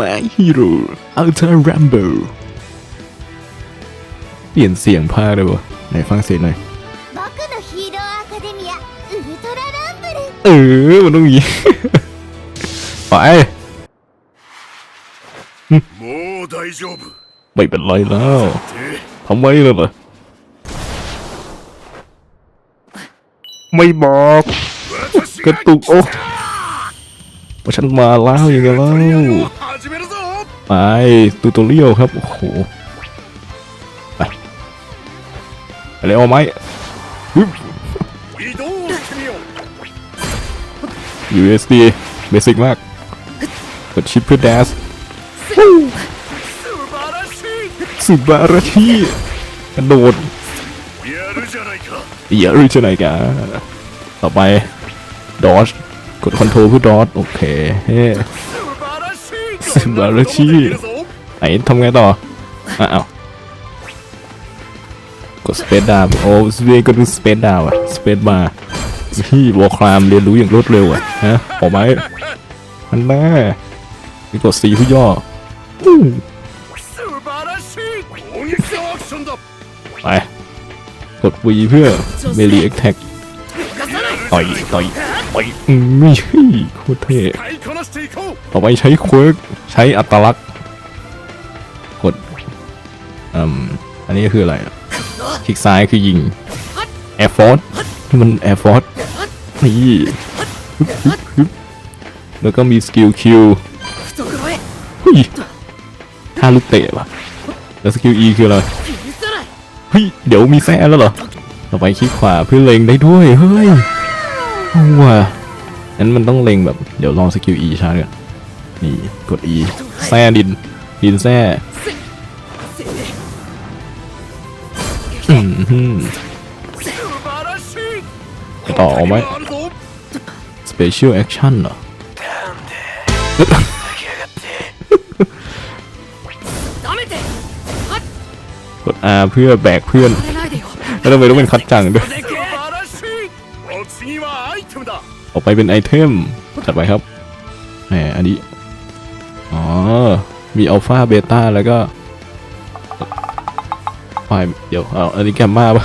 My Hero Ultra Rumble เปลี่ยนเสียงภาคเลยวะไหนฟังเสียงหน่อยเออ มันต้องนี้ไปไม่เป็นไรแล้วทำไมล่ะล่ะไม่บอก กระตุกโอ้ ว่าฉันมาแล้วยังไงเล่าไปตูตัวเลี้ยวครับ โอ้โห ไปอะไรเอาไหมยูเอสดีเบสิกมากกดชิปเพื่อแดสสุบาราชีกระโดดเยอะหรือจะไหนกัต่อไป ดอช กดคอนโทรลเพื่อดอสโอเคเฮ้สิบาราชีไอ้ทำไงต่ออ้าวกดสเปซดาวโอ้สเวก็ดูสเปซดาวอะสเปซมาร์พี่วอครามเรียนรู้อย่างรวดเร็วอะฮะออกมาอันแม่มีกดสีผู้ย่อไปกดวีเพื่อเมลีเอ็กแท็กต่อยต่อย ไปไม่ใช่โคตรเท่ต่อไปใช้ควิกใช้อัตลักษณ์กดอืมอันนี้คืออะไรคลิกซ้ายคือยิงแอร์ฟอร์สมันแอร์ฟอร์สนี่แล้วก็มีสกิลคิวถ้าลูกเตะวะแล้วสกิลอีคืออะไรเฮ้ยเดี๋ยวมีแซ่แล้วเหรอต่อไปคลิกขวาเพื่อเล็งได้ด้วยเฮ้ย วงั้นมันต้องเล็งแบบเดี๋ยวลองสกิล E ช้าเนนี่กด E แซ่ดิน ดินแซ่ต่อเอาไหมสเปเชียลแอคชั่นเหรอกดอาเพื่อแบกเพื่อน แล้วทำไมต้องเป็นคัดจังด้วย ออกไปเป็นไอเทมจัดไปครับแหมอันนี้ อ๋อ มีอัลฟาเบต้าแล้วก็ไฟเดี๋ยวเอาอันนี้แกมมาปะ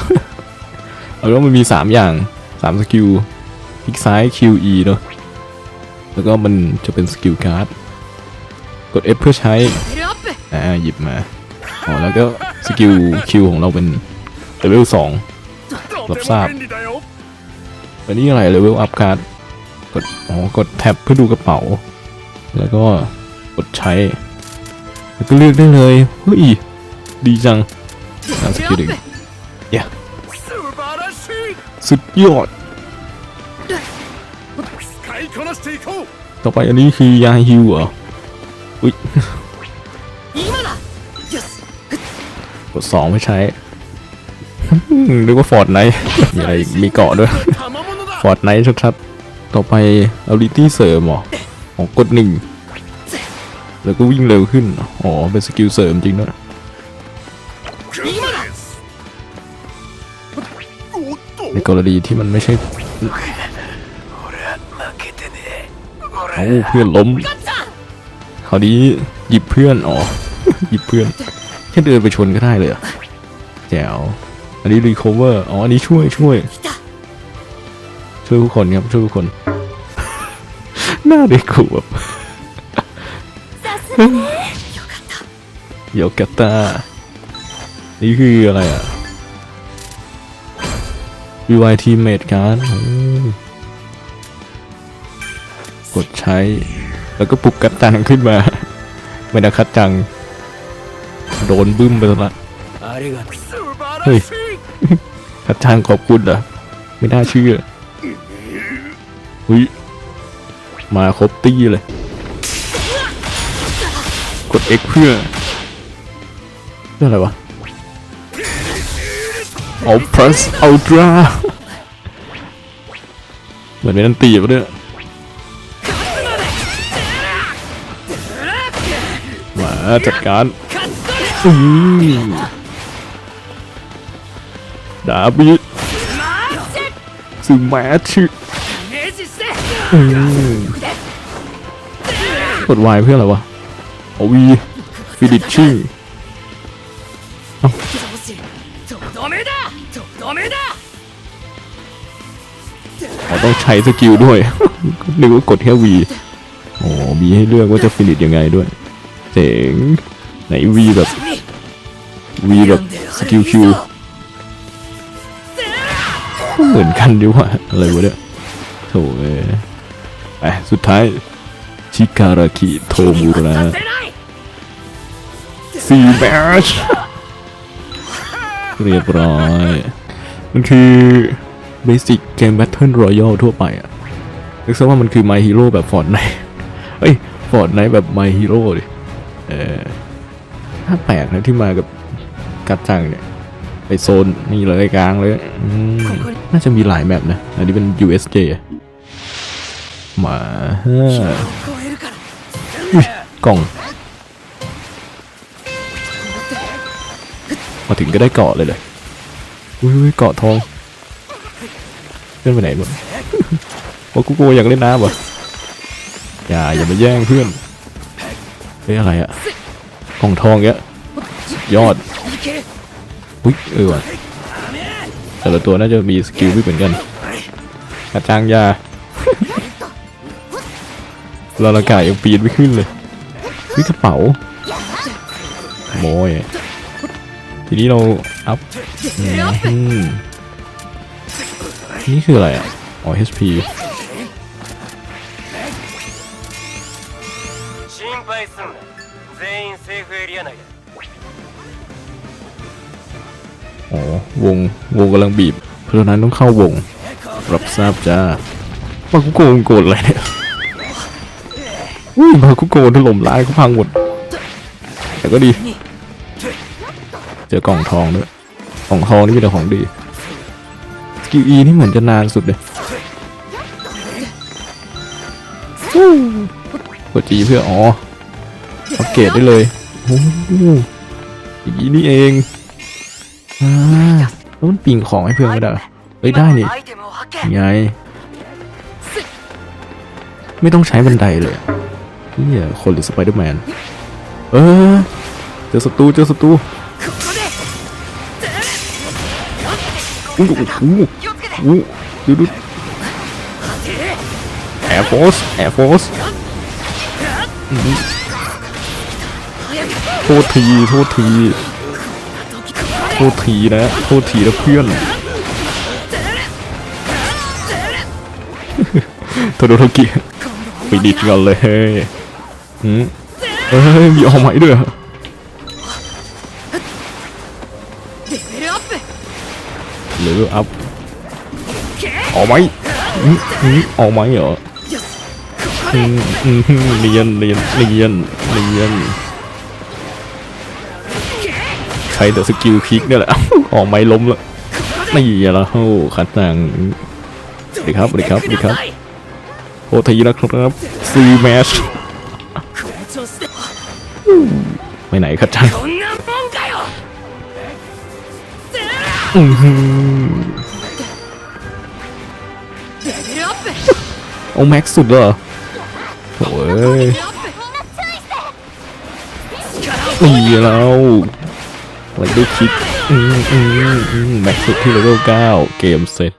เอาแล้วมันมี 3 อย่าง 3 สกิลพิกซ้าย QE เนาะแล้วก็มันจะเป็นสกิลการ์ด กด F เพื่อใช้ อ่า หยิบมา อ๋อ แล้วก็สกิล Q ของเราเป็นเลเวล2รับทราบอันนี้อะไรเลเวลอัพการ์ด กดอ๋อกดแท็บเพื่อดูกระเป๋า แล้วก็กดใช้ แล้วก็เลือกได้เลยเฮ้ยดีจังน่าสกิลดิงเย้สุดยอด ต่อไปอันนี้คือยาฮิวเหรออุ้ยกดสองไม่ใช้หรือว่าฟอร์ดไนมีอะไรมีเกาะด้วย ฟอร์ดไนชัด ต่อไปเอาลีที่เสริมหรอของกดหนึ่งแล้วก็วิ่งเร็วขึ้น อ๋อ เป็นสกิลเสริมจริงด้วยในกรณีที่มันไม่ใช่เอาเพื่อนล้มคราวนี้หยิบเพื่อนอ๋อหยิบเพื่อน แค่เดินไปชนก็ได้เลยแจ๋วอันนี้รีคอเวอร์อ๋อ อันนี้ช่วยช่วย ช่วยทุกคนครับ ช่วยทุกคน หน้าเด็กขวบโยกัตตานี่คืออะไรอะ VY Teammate การกดใช้ แล้วก็ปลุกกัตตังขึ้นมา ไม่นะคัดจัง โดนบึ้มไปแลละเฮ้ยคัดจังขอบคุณเหรอ ไม่น่าเชื่อเฮ้ย มาครบตี้เลย กด X เพื่อเรื่องอะไรวะโอ้พลัสอัลตร้าเหมือนเป็นนันตีปะเนี่ยมาจัดการดาบิซึมาชิ กด Y เพื่ออะไรวะโอวีฟิดิชชิ่งต้องใช้สกิลด้วย นึกว่ากดแค่วีโอ้มีให้เลือกว่าจะฟินิชยังไงด้วย เจ๋ง ไหนวีแบบวีแบบสกิลคิวเหมือนกันดีว่าอะไรวะเนี่ยโถเอ้สุดท้าย ชิการากิโทมูระซีแบชเรียบร้อย มันคือเบสิกเกมแบทเทิลรอยัลทั่วไปอะนึกซะว่ามันคือไมฮีโร่แบบฟอร์ดไนเอ้ยฟอร์ดไนแบบไมฮีโร่ดิ เออถ้าแปลกนะที่มากับกัดจังเนี่ย ไปโซนนี่เลยกลางเลยน่าจะมีหลายแมปนะ อันนี้เป็น USJ มา กล่อง มาถึงก็ได้เกาะเลยเลยอุ้ยเกาะทองเล่นไปไหนหมดโอ้กูกลัวอยากเล่นน้ำวะอย่าอย่ามาแย่งเพื่อนเฮ้ยอะไรอะกล่องทองเงี้ยยอดอุ้ยเออว่ะแต่ละตัวน่าจะมีสกิลไม่เหมือนกันกระจังยาราละกายยังปีนไม่ขึ้นเลย วิทอกระเป๋าโมยทีนี้เราอัพนี่คืออะไรอะอ๋อ HP โอ้วง วงกำลังบีบ เพราะฉะนั้นต้องเข้าวง รับทราบจ้าปังโกงโกรธอะไเนี่ย อุ้ยบาคุโกถล่มร้ายเขาพังหมด แต่ก็ดี เจอกล่องทองด้วย กล่องทองนี่เป็นของดีสกิลอีนี่เหมือนจะนานสุดเลยกดจีเพื่ออ๋ออัเกตได้เลยโอ้อยี่นี่เองอ่าแล้วมันปิงของให้เพื่อนไม่ได้เอ้ยได้นี่ไง ไม่ต้องใช้บันไดเลย เฮียคนหรือสไปเดอร์แมน เออ เจอศัตรูเจอศัตรูอู้หูอู้ดูดูแอร์โฟสแอร์โฟสโทษที โทษที โทษทีนะ โทษทีนะเพื่อนโทโดโทกิไปดิดกันเลย เฮ้ยมีออกไหมด้วยเลเวลอัพออกไหมออกไหมเหรอเรียนเรียนเรียนเรียนใช้เดอะสกิลคลิกเนี่ยแหละออกไหมล้มแล้วนี่ละโอ้ขัดนางดีครับดีครับดีครับโอ้ทีนะครับซีแมช ไปไหนครับจันอืมโอแม็กสุดเหรอโอ้ยอีแล้วไลดูคิกแม็กสุดที่เลเวลเก้าเกมเสร็จ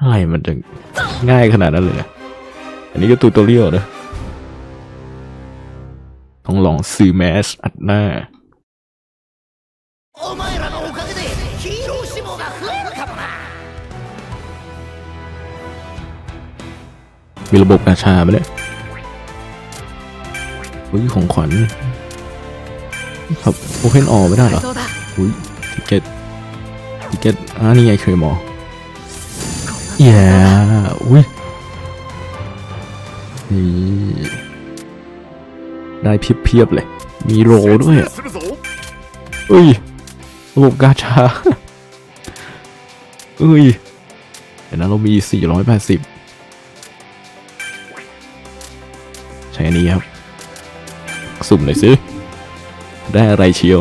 อะไรมันจะง่ายขนาดนั้นเลยอันนี้ก็ตูตอเรียวนะ องลองซื้อแมสอัดหน้ามีระบบกาชาไปเลยอุ้ยของขวัญครับโอเพนออกไม่ได้เหรออุ้ยติเกตติเกตอ่านี่ไงเคยมอเย้อุ้ยนี่ ได้เพียบๆเลย มีโรด้วยเอ้ยระบบกาชาเอ้ยเดี๋ยวนเรามี 480 ใช้อันนี้ครับ สุ่มหน่อยสิ ได้อะไรเชียว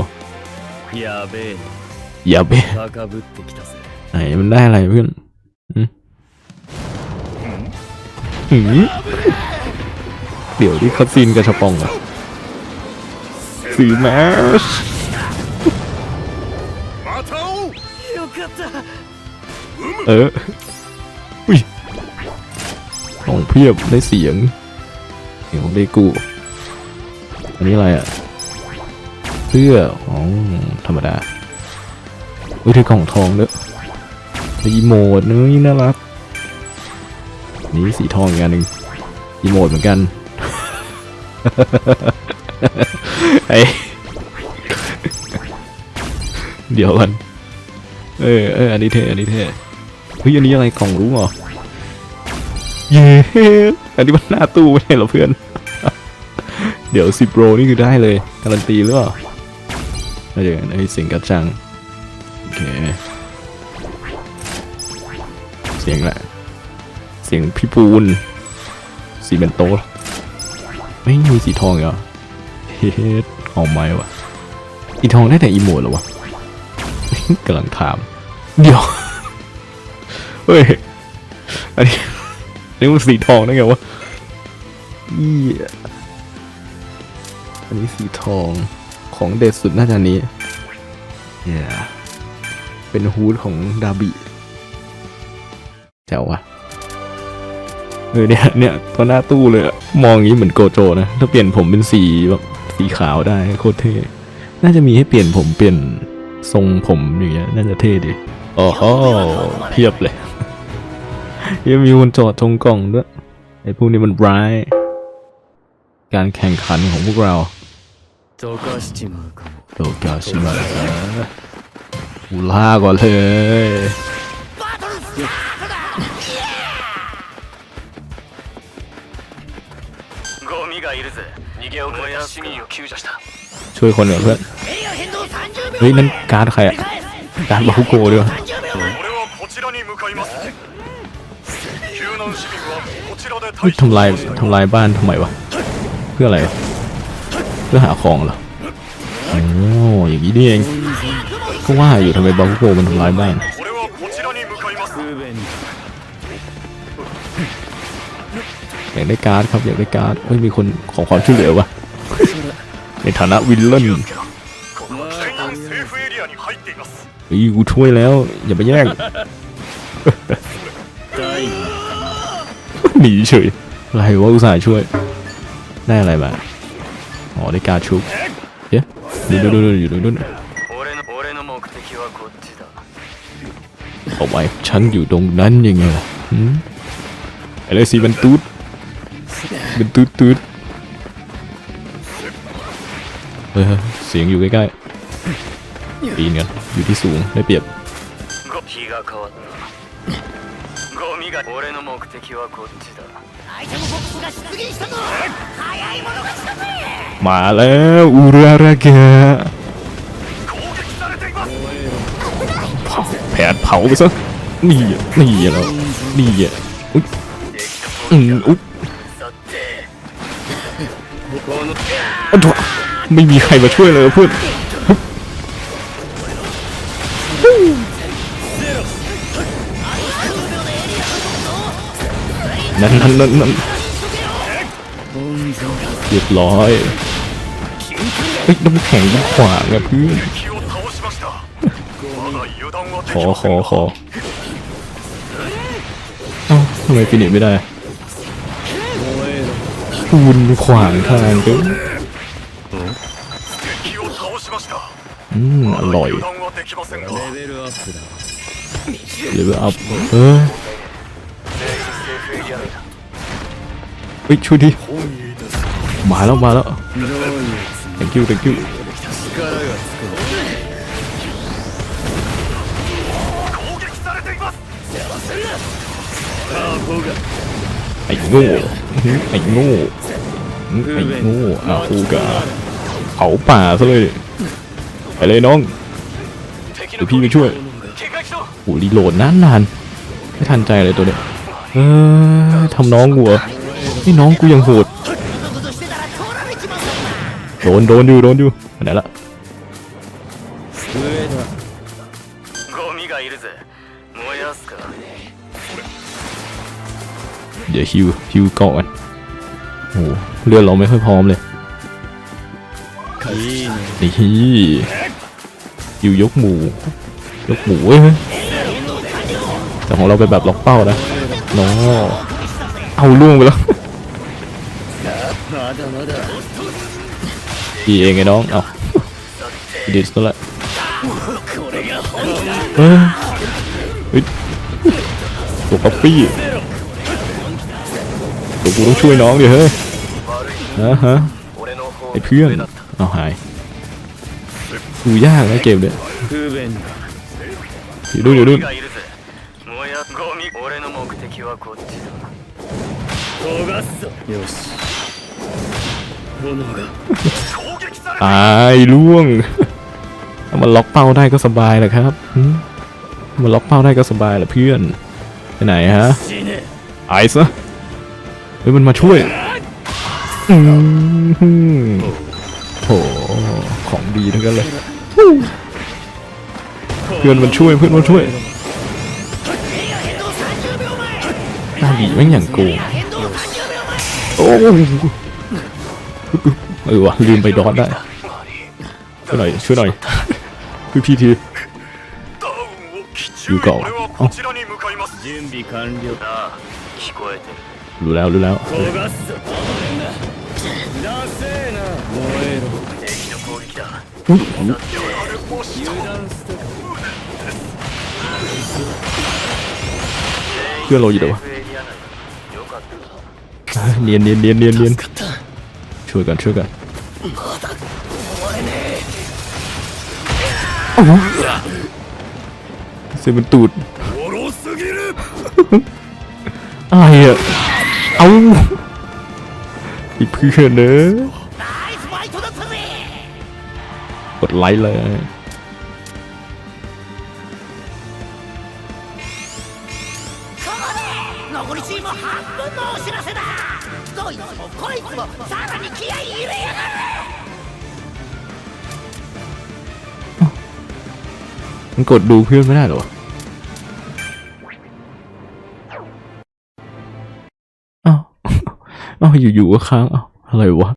ยาเบยาเบไหนมันได้อะไรเพื่อนเดี๋ยวที่คัดซีนกระชปองอะ สีแมสเอออุ้ยของเพียบได้เสียงเสียงของเดกูอันนี้อะไรอะเสื้อของธรรมดาอุ้ยถือของทองเด้อรีโมดเนี่อน่ารักนี่สีทองอีกอันหนึ่งรีโมดเหมือนกัน ไอเดี๋ยวกันเออเอออันนี้เท่อันนี้เท่เฮ้ยอันนี้อะไรกล่องรู้เหรอเย้อันนี้มันหน้าตู้ไม่ใช่หรอเพื่อน เดี๋ยวสิบโรนี่คือได้เลย การันตีหรือเปล่าเดี๋ยวไอ้เสียงกระจังโอเคเสียงแหละเสียงพี่ปูนสีเป็นโตไม่มีสีทองอีกเหรอ เฮ้ยหอมไหมวะอีทองได้แต่อีโมดเหรอวะกำลังถาม เดี๋ยว เฮ้ย อันนี้อันนี้มันสีทองได้ไงวะอีอันนี้สีทองของเด็ดสุดน่าจะนี้เย้เป็นฮูดของดาบิแจ๋ววะเออเนี่ยเนี่ยตัวหน้าตู้เลยอะมองอย่างนี้เหมือนโกโจนะ ถ้าเปลี่ยนผมเป็นสีแบบ สีขาวได้โคตรเท่ น่าจะมีให้เปลี่ยนผมเปลี่ยนทรงผมอย่างเงี้ยน่าจะเท่ดีโอ้โหเพียบเลยยังมีคนจอดทงกล่องด้วยไอ้พวกนี้มันร้าย การแข่งขันของพวกเราโตกาชิมะโตกาชิมะอูล่าก่อนเลย 逃げ遅れた市民を救助した ช่วยคนเหรอเพื่อน เฮ้ย นั่นการ์ดใครอะการ์ดบาคุโกะด้วยวะ 俺はこちらに向かいます救難市民はこちらで เฮ้ยทำลายทำลายบ้านทำไมวะ เพื่ออะไรวะเพื่อหาของเหรอโอ้อย่างนี้นี่เอง ก็ว่าอยู่ทำไมบาคุโกะมันทำลายบ้าน ากได้การ์ดครับอยากได้การ์ดเฮ้ยมีคนของความช่วยเหลือวะในฐานะวินเลนเฮ้ยกูช่วยแล้วอย่าไปแย่งหนีเฉยอะไรวะอุตส่าห์ช่วยได้อะไรมาอ๋อได้การชุบเดี๋ยวดูดูดูอยู่ดูดูเอาไว้ฉันอยู่ตรงนั้นยังไงอะไรสีมันตูด เป็นตูดตูดเออเสียงอยู่ใกล้ๆปีนกันอยู่ที่สูงได้เปรียบ ゴ日が変わったゴミが俺の目的はこっちだアイテムボックスが出現したぞ早い者勝ちだぜ มาแล้วอุราระแกะ 攻撃されています เผาแผดเผาไปซะนี่อ่ะนี่อ่ะแล้วนี่อ่ะอุ๊ยอืมอุ๊ย さて อันถไม่มีใครมาช่วยเลยเพื่อนนั่นนั่นนั่นนั่นเรียบร้อยเอ้ยน้ำแข็งขวางอะเพื่อนขอขอขอเอ้าทำไมฟินิชไม่ได้ คูณขวางทางเด้อ 敵を倒しました อืมอร่อย 油断はできませんがレベルアップだ เลเวลอัพเออเฮ้ยช่วยดิมาแล้วมาแล้ว どういうつ thank you thank you 力がつくの攻撃されています アホが ไ ไอ้งูไอ้งูไอ้งูอาคูกะเผาป่าซะเลยไปเลยน้องเดี๋ยวพี่ไปช่วยโอ้รีโหลดนานนานไม่ทันใจเลยตัวเนี้ยเออทำน้องกูอนี่น้องกูยังโหดโดนโดนอยู่โดนอยู่ไหนละ เดี๋ยวฮิวฮิวก่อนโอ้เลือดเราไม่ค่อยพร้อมเลยนี่ฮิวยกหมูยกหมูเว้ยแต่ของเราไปแบบล็อกเป้านะน้อเอาล่วงไปแล้วดีเองไงน้องเอาดีสนั่แหละเฮ้ยตัวป๊อปปี้ กูต้องช่วยน้องเดี๋เฮ้ยฮะฮะไอ้เพื่อนเอาหายกูยากนะเกมเด้อเดี๋ยวดูดูตายล่วงถ้ามันล็อกเป้าได้ก็สบายแหละครับมันล็อกเป้าได้ก็สบายแหละเพื่อนไปไหนฮะไอซ์ เฮ้ยมันมาช่วยอืมโหของดีทั้งนั้นเลย เพื่อนมันช่วยเพื่อนมันช่วยหน้าบีแม่งอย่างโกงโอ้เออวะลืมไปดอทได้ช่วยหน่อยช่วยหน่อยพี่พี่ที ダウンを基中いうか俺はこちらに向かいます準備完了ああ聞こえてる รู้แล้วรู้แล้วยเพื่อนเราอยู่ไหนวะเนียนเนียนเนียนเนียนเนียนช่วยกันช่วยกันเสียมันตูดอะไรอะ เอาอีเพื่อนเนอะกดไลค์เลยกดดูเพื่อนไม่ได้หรอ เอ้าอ้าวอยู่ๆก็ค้างอ้าวอะไรวะ